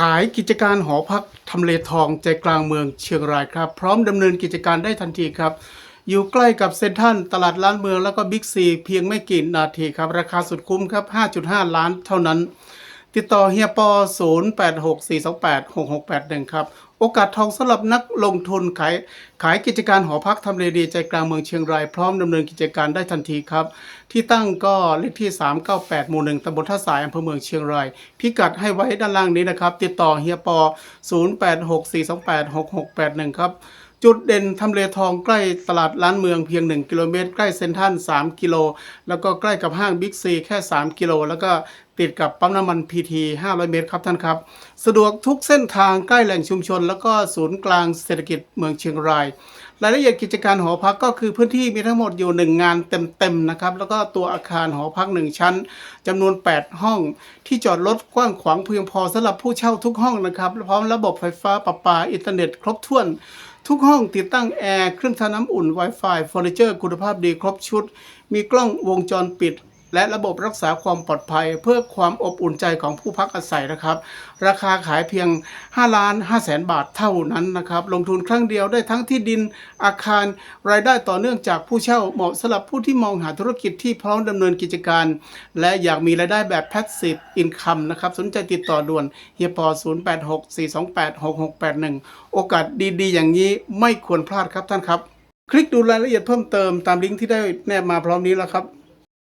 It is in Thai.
ขายกิจการหอพักทำเลทองใจกลางเมืองเชียงรายครับ พร้อมดำเนินกิจการได้ทันทีครับ อยู่ใกล้กับเซ็นทรัลตลาดล้านเมืองแล้วก็บิ๊กซีเพียงไม่กี่นาทีครับ ราคาสุดคุ้มครับ 5.5 ล้านเท่านั้น ติดต่อเฮียปอ 0864286681 ครับ โอกาสทองสำหรับนักลงทุนขายขายกิจการหอพักทำเลดีใจกลางเมืองเชียงราย พร้อมดำเนินกิจการได้ทันทีครับ ที่ตั้งก็เลขที่ 398 หมู่ 1ตำบลท่าสายอำเภอเมืองเชียงราย พิกัดให้ไว้ด้านล่างนี้นะครับ ติดต่อเฮียปอ 0864286681 ครับ จุดเด่นทำเลทองใกล้ตลาดล้านเมืองเพียง 1 กิโลเมตร ใกล้เซ็นทรัล3กิโล แล้วก็ใกล้กับห้างบิ๊กซีแค่ 3 กิโล แล้วก็ติดกับปั๊มน้ำมันพีที500 เมตรครับท่านครับ สะดวกทุกเส้นทางใกล้แหล่งชุมชน แล้วก็ศูนย์กลางเศรษฐกิจเมืองเชียงราย รายละเอียดกิจการหอพักก็คือพื้นที่มีทั้งหมดอยู่ 1 งานเต็มๆนะครับ แล้วก็ตัวอาคารหอพัก 1 ชั้นจำนวน 8 ห้อง ที่จอดรถกว้างขวางเพียงพอสำหรับผู้เช่าทุกห้องนะครับพร้อมระบบไฟฟ้าประปาอินเทอร์เน็ต ครบถ้วน ทุกห้องติดตั้งแอร์ เครื่องทำน้ำอุ่น Wi-Fi เฟอร์นิเจอร์คุณภาพดีครบชุด มีกล้องวงจรปิด และระบบรักษาความปลอดภัย เพื่อความอบอุ่นใจของผู้พักอาศัยนะครับ ราคาขายเพียง 5 ล้าน5แสนบาทเท่านั้นนะครับ ลงทุนครั้งเดียวได้ทั้งที่ดินอาคาร รายได้ต่อเนื่องจากผู้เช่าเหมาะสำหรับผู้ที่มองหาธุรกิจที่พร้อมดำเนินกิจการ และอยากมีรายได้แบบ passive income นะครับ สนใจติดต่อด่วนเฮียปอ0864286681 โอกาสดีๆ อย่างนี้ไม่ควรพลาดครับท่านครับ คลิกดูรายละเอียดเพิ่มเติมตามลิงก์ที่ได้แนบมาพร้อมนี้แล้วครับ